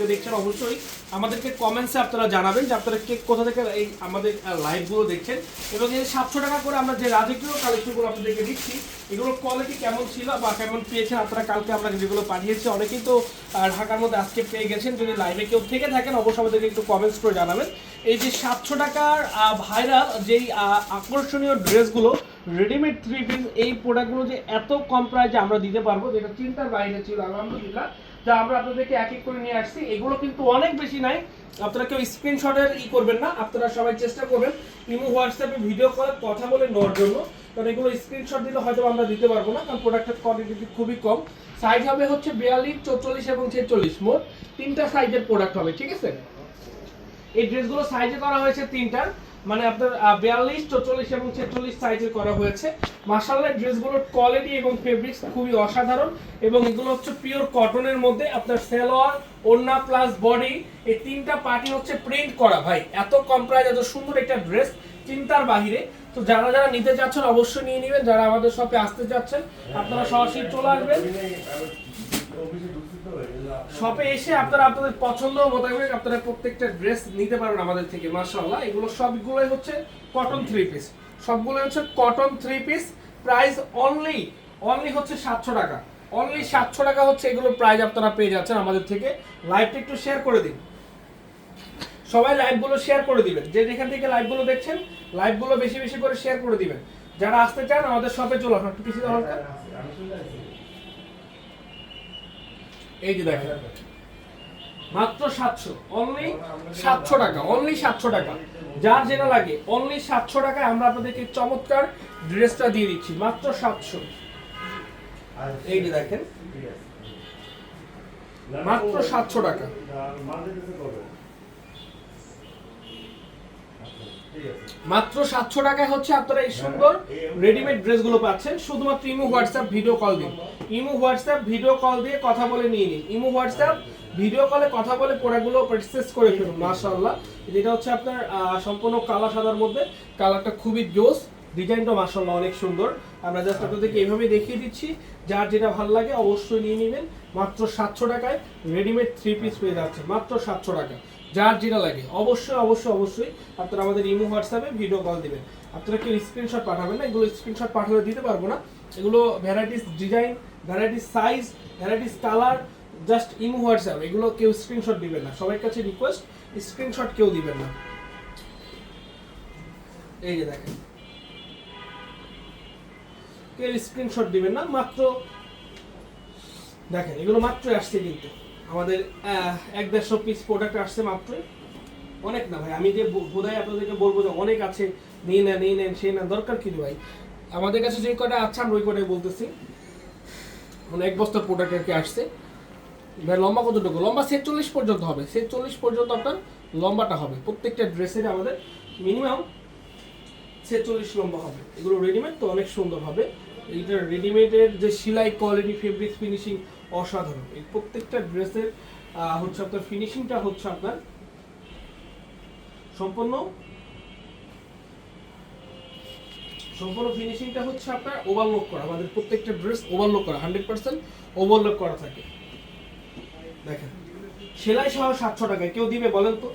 কেউ দেখছেন অবশ্যই, আমাদেরকে কমেন্টসে আপনারা জানাবেন যে আপনারা কে, কোথা থেকে এই আমাদের লাইভগুলো দেখছেন। এবং এই সাতশো টাকা করে আমরা যে রাজকীয় কালেকশনগুলো আপনাদেরকে দিচ্ছি, এগুলোর কোয়ালিটি কেমন ছিল বা কেমন পেয়েছেন আপনারা কালকে আমরা যেগুলো পাঠিয়েছি, অনেকেই তো ঢাকার মধ্যে আজকে পেয়ে গেছেন। যদি লাইভে কেউ থেকে থাকেন, অবশ্যই আমাদেরকে একটু কমেন্টস করে জানাবেন। এই যে সাতশো টাকার ভাইরাল যেই আকর্ষণীয় ড্রেসগুলো রেডিমেড থ্রি পিস এই প্রোডাক্টগুলো যে এত কম প্রাইসে আমরা দিতে পারব, যেটা চিন্তার বাইরে ছিল, আলহামদুলিল্লাহ। যা আমরা আপনাদেরকে এক এক করে নিয়ে আসছি। এগুলো কিন্তু অনেক বেশি নাই। আপনারা কেউ স্ক্রিনশটের ই করবেন না। আপনারা সবাই চেষ্টা করবেন। ইমো হোয়াটসঅ্যাপে ভিডিও কলে কথা বলে নেওয়ার জন্য। কারণ এগুলো স্ক্রিনশট দিলে হয়তো আমরা দিতে পারব না। কারণ প্রোডাক্টের কোয়ালিটি খুবই কম। সাইজ হবে হচ্ছে বিয়াল্লিশ, চৌচল্লিশ এবং ছেচল্লিশ মোট। তিনটা সাইজের প্রোডাক্ট হবে, ঠিক আছে? এই ড্রেসগুলো সাইজে করা হয়েছে তিনটার মানে আপনার বিয়াল্লিশ, চৌচল্লিশ এবং ছেচল্লিশ সাইজে করা হয়েছে। মার্শাল্লাহ ড্রেসগুলোর কোয়ালিটি এবং ফেব্রিক্স খুবই অসাধারণ এবং এগুলো হচ্ছে পিওর কটনের মধ্যে আপনার সেলোয়ার, ওড়না প্লাস বডি এই তিনটা পার্টি হচ্ছে প্রিন্ট করা ভাই। এত কম প্রাইস এত সুন্দর একটা ড্রেস চিন্তার বাহিরে। তো যারা যারা নিতে চাচ্ছেন অবশ্যই নিয়ে নেবেন, যারা আমাদের শপে আসতে চাচ্ছেন, আপনারা সরাসরি চলে আসবেন। শপে এসে আপনারা আপনাদের পছন্দ মোতাবেক আপনারা প্রত্যেকটা ড্রেস নিতে পারবেন আমাদের থেকে, মাশাআল্লাহ। এগুলো সবগুলোই হচ্ছে কটন থ্রি পিস সবগুলোই হচ্ছে cotton three piece price only only হচ্ছে সাতশো টাকা। অনলি সাতশো টাকা হচ্ছে এগুলো প্রাইস আপনারা পেয়ে যাচ্ছেন আমাদের থেকে। লাইভটা একটু শেয়ার করে দিন। সবাই লাইভগুলো শেয়ার করে দিবেন। যে যেখান থেকে লাইভগুলো দেখছেন লাইভগুলো বেশি বেশি করে শেয়ার করে দিবেন। যারা আসতে চান, আমাদের শপে চলে আসুন। পিছিয়ে। এই যে দেখেন। মাত্র সাতশো অনলি সাতশো টাকা অনলি সাতশো টাকা। যার যেটা লাগে অনলি সাতশো টাকায় আমরা আপনাদেরকে চমৎকার ড্রেসটা দিয়ে দিচ্ছি, মাত্র সাতশো। এই যে দেখেন। মাত্র 700 টাকা। মাত্র সাতশো টাকায় হচ্ছে আপনারা এই সুন্দর রেডিমেড ড্রেসগুলো পাচ্ছেন। শুধুমাত্র ইমো হোয়াটসঅ্যাপ ভিডিও কল দিন ইমো হোয়াটসঅ্যাপ ভিডিও কল দিয়ে কথা বলে নিয়ে নিন। ইমো হোয়াটসঅ্যাপ ভিডিও কলে কথা বলে প্রোডাক্টগুলো পারচেস করে ফেলুন, মাশাআল্লাহ। যেটা হচ্ছে আপনার সম্পূর্ণ কালা সাদার মধ্যে। কালারটা খুবই জোস। ডিজাইনটা মাশাআল্লাহ অনেক সুন্দর। আমরা জাস্ট আপনাদেরকে এইভাবে দেখিয়ে দিচ্ছি। যার যেটা ভালো লাগে অবশ্যই নিয়ে নেবেন। মাত্র সাতশো টাকায় রেডিমেড থ্রি পিস পেয়ে যাচ্ছে মাত্র সাতশো টাকা যার যেটা লাগে। অবশ্যই অবশ্যই অবশ্যই আপনারা আমাদের ইমো, হোয়াটসঅ্যাপে ভিডিও কল দিবেন। আপনারা কেউ স্ক্রিনশট পাঠাবেন না, এগুলো স্ক্রিনশট পাঠালে দিতে পারব না। এগুলো varieties design varieties size varieties colour just imo, WhatsApp, এগুলো কেউ স্ক্রিনশট দিবেন না। সবার কাছে রিকোয়েস্ট স্ক্রিনশট কেউ দিবেন না। এই যে দেখেন। কেউ স্ক্রিনশট দিবেন না, মাত্র দেখেন, এগুলো মাত্র আসছে কিন্তু। আমাদের এক দেড়শো পিস প্রোডাক্ট আসছে মাত্রই অনেক না ভাই, আমি যে বোধহয় আপনাদেরকে বলব যে অনেক আছে, নিয়ে নেন নিয়ে নেন, সেই না, দরকার কি ভাই? আমাদের কাছে যে কটা আছে, আমরা ওই কটাই বলতেছি। মানে এক বস্তা প্রোডাক্ট আর কি আসছে। ভাই, লম্বা কতটুকু? লম্বা ছেচল্লিশ পর্যন্ত হবে। ছেচল্লিশ পর্যন্ত আপনার লম্বাটা হবে। প্রত্যেকটা ড্রেসের আমাদের মিনিমাম ছেচল্লিশ লম্বা হবে। এগুলো রেডিমেড তো অনেক সুন্দর হবে। এইটা রেডিমেডের যে সেলাই কোয়ালিটি ফেব্রিক ফিনিশিং অসাধারণ। এই প্রত্যেকটা ড্রেসের হচ্ছে আপনার ফিনিশিংটা হচ্ছে আপনার সম্পূর্ণ সম্পূর্ণ ফিনিশিংটা হচ্ছে আপনার ওভারলোক করা। আমাদের প্রত্যেকটা ড্রেস ওভারলোক করা হান্ড্রেড পার্সেন্ট ওভারলোক করা থাকে। দেখেন, সেলাই সহ সাতশো টাকায় কেউ দিবে বলেন তো?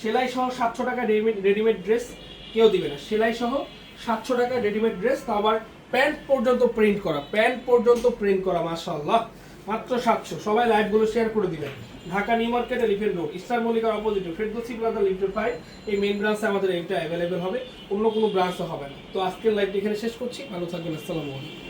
সেলাই সহ সাতশো টাকা রেডিমেড রেডিমেড ড্রেস কেউ দিবে না। সেলাই সহ সাতশো টাকা রেডিমেড ড্রেস তা আবার প্যান্ট পর্যন্ত প্রিন্ট করা, প্যান্ট পর্যন্ত প্রিন্ট করা, মাশাআল্লাহ। মাত্র সাতশো। সবাই লাইভগুলো শেয়ার করে দিবেন। Dhaka New Market Elephant Road, Eastern মল্লিকার অপোজিটে ফেরদোসি প্লাজা লিফটেড ফাইভ এই মেন ব্রাঞ্চে আমাদের এইটা অ্যাভেলেবেল হবে, অন্য কোনো ব্রাঞ্চও হবে না। তো আজকের লাইভটি এখানে শেষ করছি। ভালো থাকবেন, আসসালামু আলাইকুম।